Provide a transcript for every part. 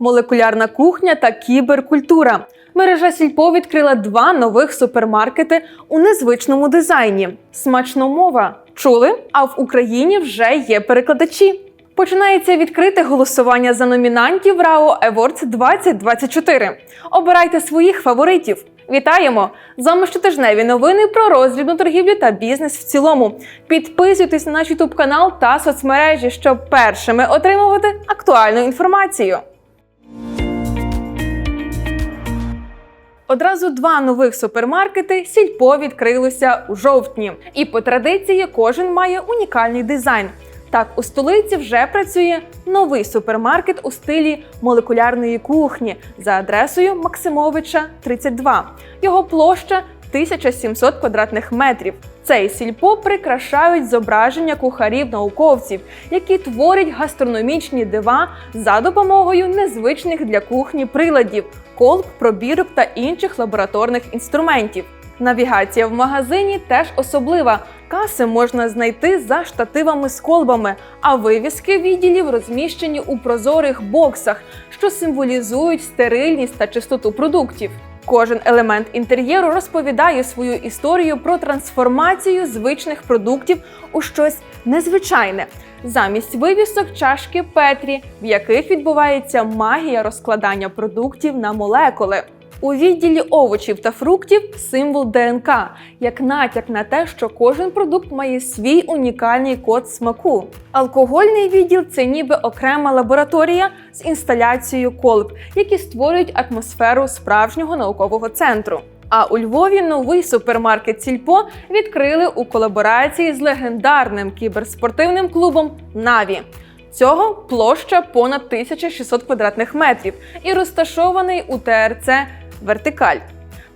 Молекулярна кухня та кіберкультура. Мережа Сільпо відкрила два нових супермаркети у незвичному дизайні. Смачно мова. Чули? А в Україні вже є перекладачі. Починається відкрите голосування за номінантів РАО Awards 2024. Обирайте своїх фаворитів. Вітаємо! З вами щотижневі новини про роздрібну торгівлю та бізнес в цілому. Підписуйтесь на наш YouTube канал та соцмережі, щоб першими отримувати актуальну інформацію. Одразу два нових супермаркети сільпо відкрилося у жовтні. І по традиції кожен має унікальний дизайн. Так, у столиці вже працює новий супермаркет у стилі молекулярної кухні за адресою Максимовича 32. Його площа 1700 квадратних метрів. Цей сільпо прикрашають зображення кухарів-науковців, які творять гастрономічні дива за допомогою незвичних для кухні приладів, колб, пробірок та інших лабораторних інструментів. Навігація в магазині теж особлива. Каси можна знайти за штативами з колбами, а вивіски відділів розміщені у прозорих боксах, що символізують стерильність та чистоту продуктів. Кожен елемент інтер'єру розповідає свою історію про трансформацію звичних продуктів у щось незвичайне. Замість вивісок чашки Петрі, в яких відбувається магія розкладання продуктів на молекули. У відділі овочів та фруктів символ ДНК, як натяк на те, що кожен продукт має свій унікальний код смаку. Алкогольний відділ це ніби окрема лабораторія з інсталяцією колб, які створюють атмосферу справжнього наукового центру. А у Львові новий супермаркет Сільпо відкрили у колаборації з легендарним кіберспортивним клубом Наві. Цього площа понад 1600 квадратних метрів і розташований у ТРЦ Вертикаль.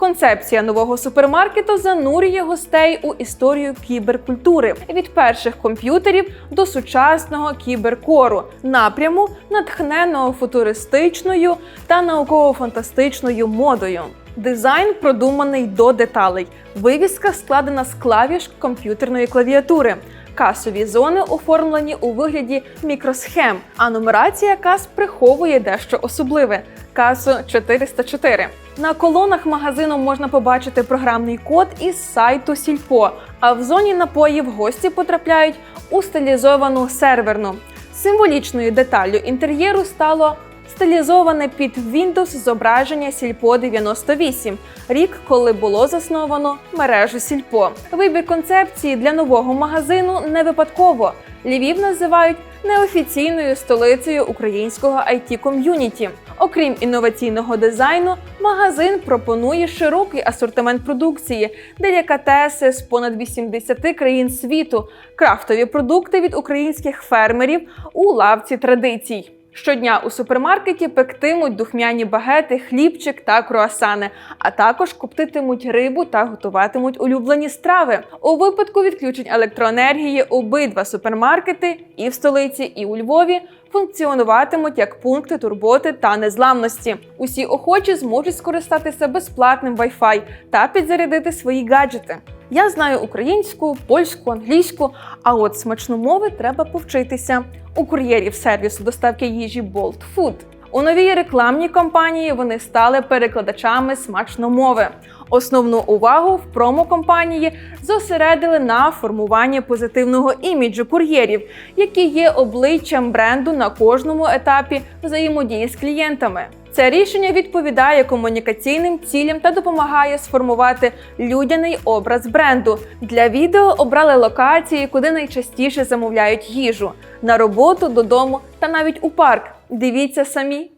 Концепція нового супермаркету занурює гостей у історію кіберкультури від перших комп'ютерів до сучасного кіберкору, напряму, натхненого футуристичною та науково-фантастичною модою. Дизайн продуманий до деталей. Вивіска складена з клавіш комп'ютерної клавіатури. Касові зони оформлені у вигляді мікросхем, а нумерація кас приховує дещо особливе касу 404. На колонах магазину можна побачити програмний код із сайту Сільпо. А в зоні напоїв гості потрапляють у стилізовану серверну. Символічною деталлю інтер'єру стало стилізоване під Windows зображення Сільпо 98, рік, коли було засновано мережу Сільпо. Вибір концепції для нового магазину не випадково. Львів називають неофіційною столицею українського it ком'юніті. Окрім інноваційного дизайну, магазин пропонує широкий асортимент продукції, делікатеси з понад 80 країн світу, крафтові продукти від українських фермерів у лавці традицій. Щодня у супермаркеті пектимуть духмяні багети, хлібчик та круасани, а також коптитимуть рибу та готуватимуть улюблені страви. У випадку відключень електроенергії обидва супермаркети і в столиці, і у Львові функціонуватимуть як пункти турботи та незламності. Усі охочі зможуть скористатися безплатним Wi-Fi та підзарядити свої гаджети. Я знаю українську, польську, англійську, а от смачну мови треба повчитися у кур'єрів сервісу доставки їжі Bolt Food. У новій рекламній кампанії вони стали перекладачами смачномови. Основну увагу в промо-компанії зосередили на формуванні позитивного іміджу кур'єрів, які є обличчям бренду на кожному етапі взаємодії з клієнтами. Це рішення відповідає комунікаційним цілям та допомагає сформувати людяний образ бренду. Для відео обрали локації, куди найчастіше замовляють їжу на роботу, додому та навіть у парк. Дивіться самі.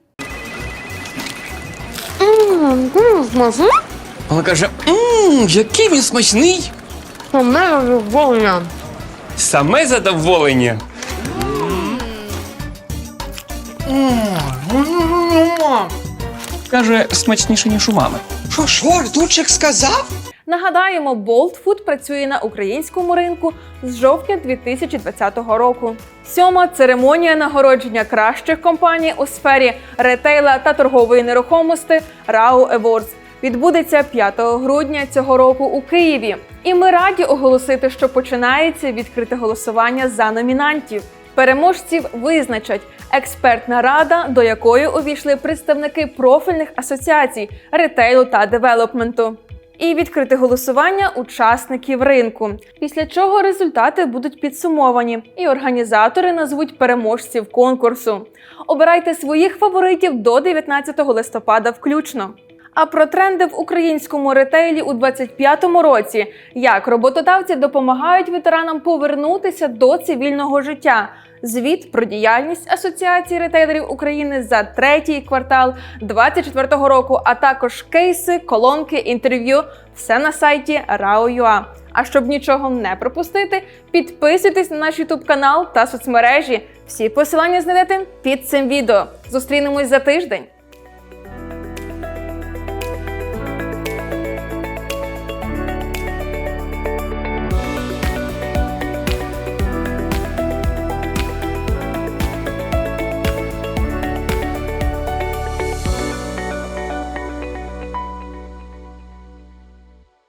Вона каже: ммм, який він смачний! Саме задоволення. Саме задоволення. Каже, смачніше, ніж у мами. Що, що, Артурчик сказав? Нагадаємо, Bolt Food працює на українському ринку з жовтня 2020 року. Сьома церемонія нагородження кращих компаній у сфері ретейла та торгової нерухомості RAU Awards відбудеться 5 грудня цього року у Києві. І ми раді оголосити, що починається відкрите голосування за номінантів. Переможців визначать експертна рада, до якої увійшли представники профільних асоціацій ретейлу та девелопменту. І відкрите голосування учасників ринку. Після чого результати будуть підсумовані, і організатори назвуть переможців конкурсу. Обирайте своїх фаворитів до 19 листопада включно. А про тренди в українському ретейлі у 2025 році, як роботодавці допомагають ветеранам повернутися до цивільного життя. Звіт про діяльність Асоціації ретейлерів України за третій квартал 2024 року, а також кейси, колонки, інтерв'ю все на сайті RAO.ua. А щоб нічого не пропустити, підписуйтесь на наш YouTube канал та соцмережі. Всі посилання знайдете під цим відео. Зустрінемось за тиждень.